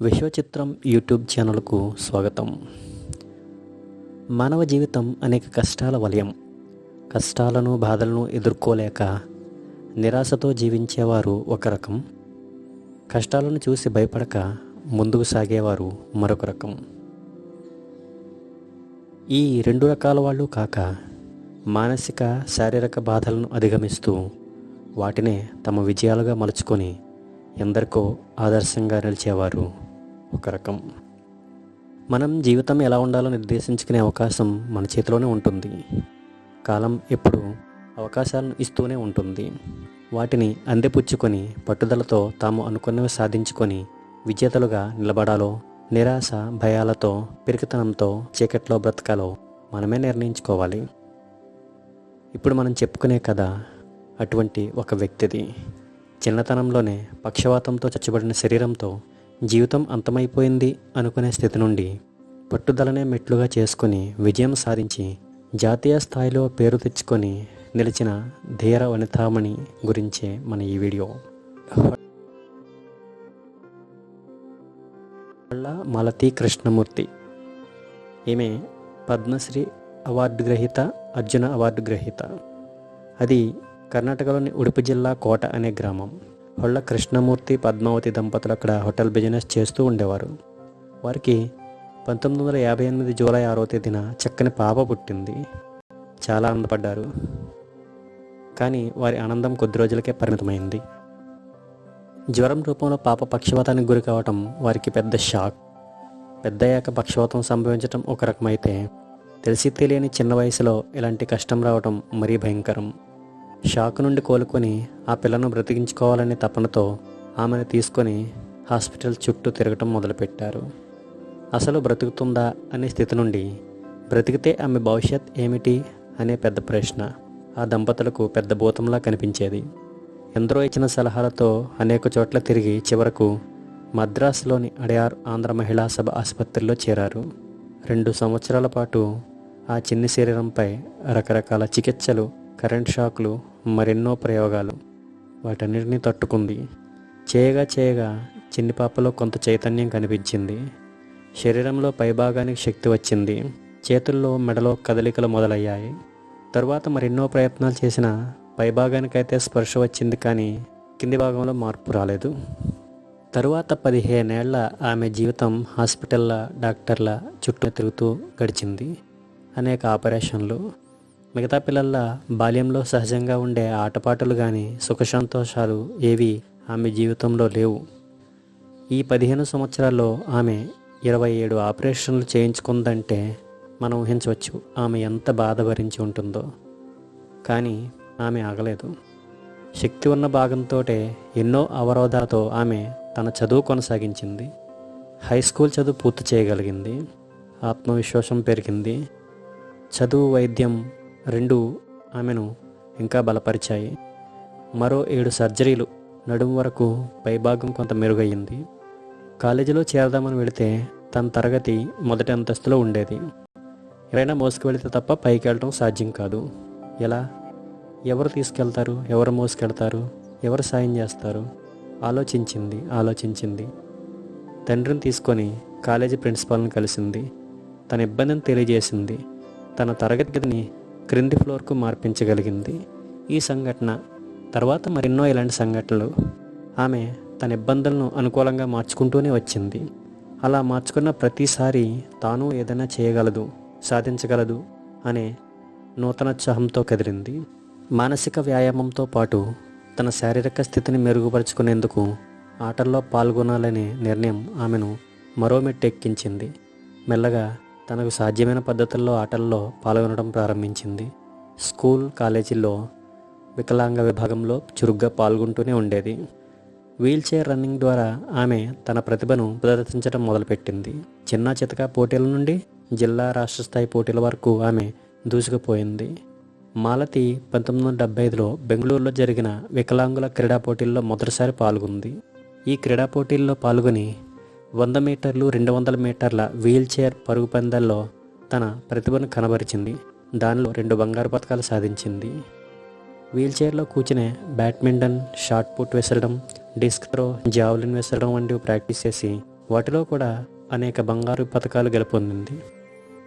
విశ్వచిత్రం YouTube ఛానల్కు స్వాగతం. మానవ జీవితం అనేక కష్టాల వలయం. కష్టాలను బాధలను ఎదుర్కోలేక నిరాశతో జీవించేవారు ఒక రకం. కష్టాలను చూసి భయపడక ముందుకు సాగేవారు మరొక రకం. ఈ రెండు రకాల వాళ్ళు కాక మానసిక శారీరక బాధలను అధిగమిస్తూ వాటినే తమ విజయాలుగా మలుచుకొని ఎందరికో ఆదర్శంగా నిలిచేవారు ఒక రకం. మనం జీవితం ఎలా ఉండాలో నిర్దేశించుకునే అవకాశం మన చేతిలోనే ఉంటుంది. కాలం ఎప్పుడు అవకాశాలను ఇస్తూనే ఉంటుంది. వాటిని అందిపుచ్చుకొని పట్టుదలతో తాము అనుకున్నవి సాధించుకొని విజేతలుగా నిలబడాలో నిరాశ భయాలతో పిరికితనంతో చీకట్లో బ్రతకాలో మనమే నిర్ణయించుకోవాలి. ఇప్పుడు మనం చెప్పుకునే కథ అటువంటి ఒక వ్యక్తిది. చిన్నతనంలోనే పక్షవాతంతో చచ్చబడిన శరీరంతో జీవితం అంతమైపోయింది అనుకునే స్థితి నుండి పట్టుదలనే మెట్లుగా చేసుకొని విజయం సాధించి జాతీయ స్థాయిలో పేరు తెచ్చుకొని నిలిచిన ధీర వనితామణి గురించే మన ఈ వీడియో. వల్ల మలతి కృష్ణమూర్తి. ఈమె పద్మశ్రీ అవార్డు గ్రహీత అర్జున అవార్డు గ్రహీత. అది కర్ణాటకలోని ఉడుపు జిల్లా కోట అనే గ్రామం. హొళ్ళ కృష్ణమూర్తి పద్మావతి దంపతులు అక్కడ హోటల్ బిజినెస్ చేస్తూ ఉండేవారు. వారికి పంతొమ్మిది వందల యాభై ఎనిమిది జూలై ఆరో తేదీన చక్కని పాప పుట్టింది. చాలా ఆనందపడ్డారు. కానీ వారి ఆనందం కొద్ది రోజులకే పరిమితమైంది. జ్వరం రూపంలో పాప పక్షవాతానికి గురి కావటం వారికి పెద్ద షాక్. పెద్దయ్యాక పక్షవాతం సంభవించటం ఒక రకమైతే తెలిసి తెలియని చిన్న వయసులో ఇలాంటి కష్టం రావటం మరీ భయంకరం. షాక్ నుండి కోలుకొని ఆ పిల్లను బ్రతికించుకోవాలనే తపనతో ఆమెను తీసుకొని హాస్పిటల్ చుట్టూ తిరగటం మొదలుపెట్టారు. అసలు బ్రతుకుతుందా అనే స్థితి నుండి బ్రతికితే ఆమె భవిష్యత్ ఏమిటి అనే పెద్ద ప్రశ్న. ఆ దంపతులకు పెద్ద భూతంలా కనిపించేది. ఎందరో ఇచ్చిన సలహాలతో అనేక చోట్ల తిరిగి చివరకు మద్రాసులోని అడయార్ ఆంధ్ర మహిళా సభ ఆసుపత్రిలో చేరారు. రెండు సంవత్సరాల పాటు ఆ చిన్ని శరీరంపై రకరకాల చికిత్సలు కరెంట్ షాక్లు మరెన్నో ప్రయోగాలు వాటన్నిటినీ తట్టుకుంది. చేయగా చేయగా చిన్ని పాపలో కొంత చైతన్యం కనిపించింది. శరీరంలో పైభాగానికి శక్తి వచ్చింది. చేతుల్లో మెడలో కదలికలు మొదలయ్యాయి. తరువాత మరెన్నో ప్రయత్నాలు చేసిన పైభాగానికైతే స్పర్శ వచ్చింది కానీ కింది భాగంలో మార్పు రాలేదు. తరువాత పదిహేనేళ్ళ ఆమె జీవితం హాస్పిటల్ల డాక్టర్ల చుట్టూ తిరుగుతూ గడిచింది. అనేక ఆపరేషన్లు మిగతా పిల్లల బాల్యంలో సహజంగా ఉండే ఆటపాటలు కానీ సుఖసంతోషాలు ఏవి ఆమె జీవితంలో లేవు. ఈ పదిహేను సంవత్సరాల్లో ఆమె ఇరవై ఏడు ఆపరేషన్లు చేయించుకుందంటే మనం ఊహించవచ్చు ఆమె ఎంత బాధ భరించి ఉంటుందో. కానీ ఆమె ఆగలేదు. శక్తి ఉన్న భాగంతో ఎన్నో అవరోధాలతో ఆమె తన చదువు కొనసాగించింది. హై స్కూల్ చదువు పూర్తి చేయగలిగింది. ఆత్మవిశ్వాసం పెరిగింది. చదువు వైద్యం రెండు ఆమెను ఇంకా బలపరిచాయి. మరో ఏడు సర్జరీలు నడుము వరకు పైభాగం కొంత మెరుగయ్యింది. కాలేజీలో చేరదామని వెళితే తన తరగతి మొదటి అంతస్తులో ఉండేది. ఎవరైనా మోసుకు వెళితే తప్ప పైకి వెళ్ళడం సాధ్యం కాదు. ఎలా? ఎవరు తీసుకెళ్తారు? ఎవరు మోసుకెళ్తారు? ఎవరు సాయం చేస్తారు? ఆలోచించింది ఆలోచించింది. తండ్రిని తీసుకొని కాలేజీ ప్రిన్సిపాల్ని కలిసింది. తన ఇబ్బందిని తెలియజేసింది. తన తరగతి గదిని క్రింది ఫ్లోర్కు మార్పించగలిగింది. ఈ సంఘటన తర్వాత మరెన్నో ఇలాంటి సంఘటనలు. ఆమె తన ఇబ్బందులను అనుకూలంగా మార్చుకుంటూనే వచ్చింది. అలా మార్చుకున్న ప్రతిసారి తాను ఏదైనా చేయగలదు సాధించగలదు అనే నూతనోత్సాహంతో కదిలింది. మానసిక వ్యాయామంతో పాటు తన శారీరక స్థితిని మెరుగుపరుచుకునేందుకు ఆటల్లో పాల్గొనాలనే నిర్ణయం ఆమెను మరో మెట్టెక్కించింది. మెల్లగా తనకు సాధ్యమైన పద్ధతుల్లో ఆటల్లో పాల్గొనడం ప్రారంభించింది. స్కూల్ కాలేజీల్లో వికలాంగ విభాగంలో చురుగ్గా పాల్గొంటూనే ఉండేది. వీల్చైర్ రన్నింగ్ ద్వారా ఆమె తన ప్రతిభను ప్రదర్శించడం మొదలుపెట్టింది. చిన్న చితక పోటీల నుండి జిల్లా రాష్ట్ర స్థాయి పోటీల వరకు ఆమె దూసుకుపోయింది. మాలతి పంతొమ్మిది వందల డెబ్బై ఐదులో బెంగళూరులో జరిగిన వికలాంగుల క్రీడా పోటీల్లో మొదటిసారి పాల్గొంది. ఈ క్రీడా పోటీల్లో పాల్గొని వంద మీటర్లు రెండు వందల మీటర్ల వీల్చైర్ పరుగు పందాల్లో తన ప్రతిభను కనబరిచింది. దానిలో రెండు బంగారు పథకాలు సాధించింది. వీల్చైర్లో కూర్చునే బ్యాడ్మింటన్ షార్ట్ పుట్ విసరడం డిస్క్ త్రో జావలిన్ విసరడం వంటివి ప్రాక్టీస్ చేసి వాటిలో కూడా అనేక బంగారు పథకాలు గెలుపొందింది.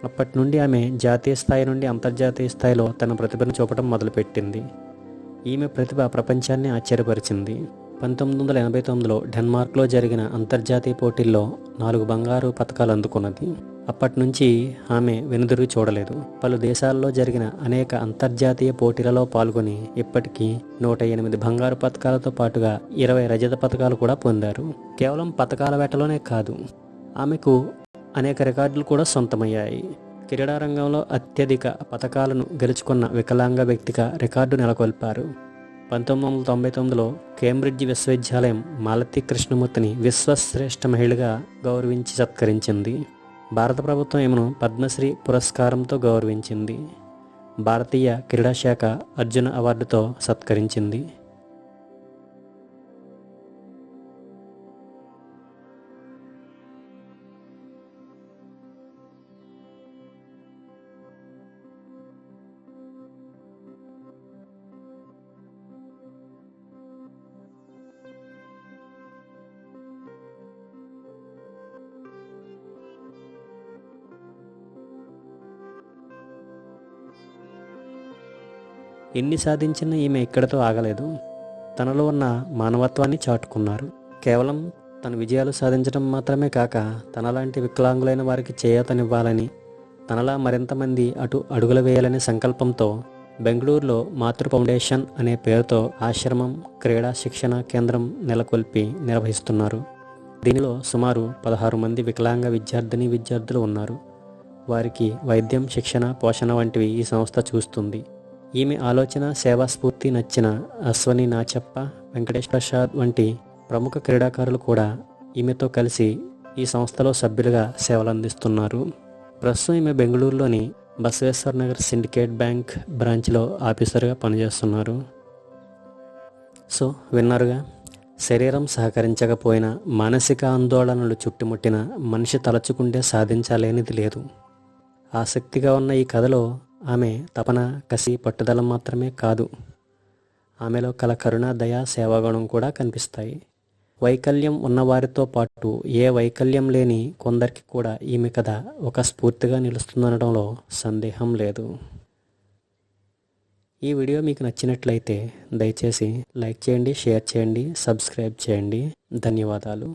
అప్పటి నుండి ఆమె జాతీయ స్థాయి నుండి అంతర్జాతీయ స్థాయిలో తన ప్రతిభను చూపడం మొదలుపెట్టింది. ఈమె ప్రతిభ ప్రపంచాన్ని ఆశ్చర్యపరిచింది. పంతొమ్మిది వందల ఎనభై తొమ్మిదిలో డెన్మార్క్లో జరిగిన అంతర్జాతీయ పోటీల్లో నాలుగు బంగారు పథకాలు అందుకున్నది. అప్పటి నుంచి ఆమె వెనుదిరిగి చూడలేదు. పలు దేశాల్లో జరిగిన అనేక అంతర్జాతీయ పోటీలలో పాల్గొని ఇప్పటికీ నూట ఎనిమిది బంగారు పథకాలతో పాటుగా ఇరవై రజత పథకాలు కూడా పొందారు. కేవలం పథకాల వేటలోనే కాదు ఆమెకు అనేక రికార్డులు కూడా సొంతమయ్యాయి. క్రీడారంగంలో అత్యధిక పథకాలను గెలుచుకున్న వికలాంగ వ్యక్తిగా రికార్డు నెలకొల్పారు. పంతొమ్మిది వందల తొంభై తొమ్మిదిలో కేంబ్రిడ్జ్ విశ్వవిద్యాలయం మాలతి కృష్ణమూర్తిని విశ్వశ్రేష్ఠ మహిళగా గౌరవించి సత్కరించింది. భారత ప్రభుత్వం ఈమెను పద్మశ్రీ పురస్కారంతో గౌరవించింది. భారతీయ క్రీడా శాఖ అర్జున అవార్డుతో సత్కరించింది. ఎన్ని సాధించినా ఈమె ఇక్కడతో ఆగలేదు. తనలో ఉన్న మానవత్వాన్ని చాటుకున్నారు. కేవలం తన విజయాలు సాధించడం మాత్రమే కాక తనలాంటి వికలాంగులైన వారికి చేయతనివ్వాలని తనలా మరింతమంది అటు అడుగులు వేయాలనే సంకల్పంతో బెంగళూరులో మాతృ ఫౌండేషన్ అనే పేరుతో ఆశ్రమం క్రీడా శిక్షణ కేంద్రం నెలకొల్పి నిర్వహిస్తున్నారు. దీనిలో సుమారు పదహారు మంది వికలాంగ విద్యార్థిని విద్యార్థులు ఉన్నారు. వారికి వైద్యం శిక్షణ పోషణ వంటివి ఈ సంస్థ చూస్తుంది. ఈమె ఆలోచన సేవా స్ఫూర్తి నచ్చిన అశ్వని నాచప్ప వెంకటేష్ ప్రసాద్ వంటి ప్రముఖ క్రీడాకారులు కూడా ఈమెతో కలిసి ఈ సంస్థలో సభ్యులుగా సేవలు అందిస్తున్నారు ప్రస్తుతం ఈమె బెంగళూరులోని బసవేశ్వర్ నగర్ సిండికేట్ బ్యాంక్ బ్రాంచ్లో ఆఫీసర్గా పనిచేస్తున్నారు. సో విన్నారుగా? శరీరం సహకరించకపోయినా మానసిక ఆందోళనలు చుట్టుముట్టిన మనిషి తలచుకుంటే సాధించలేనిది లేదు. ఆసక్తిగా ఉన్న ఈ కథలో ఆమె తపన కసి పట్టుదల మాత్రమే కాదు. ఆమెలో కల కరుణ దయ సేవాగుణం కూడా కనిపిస్తాయి. వైకల్యం ఉన్నవారితో పాటు ఏ వైకల్యం లేని కొందరికి కూడా ఈమె కథ ఒక స్ఫూర్తిగా నిలుస్తుందనడంలో సందేహం లేదు. ఈ వీడియో మీకు నచ్చినట్లయితే దయచేసి లైక్ చేయండి షేర్ చేయండి సబ్స్క్రైబ్ చేయండి. ధన్యవాదాలు.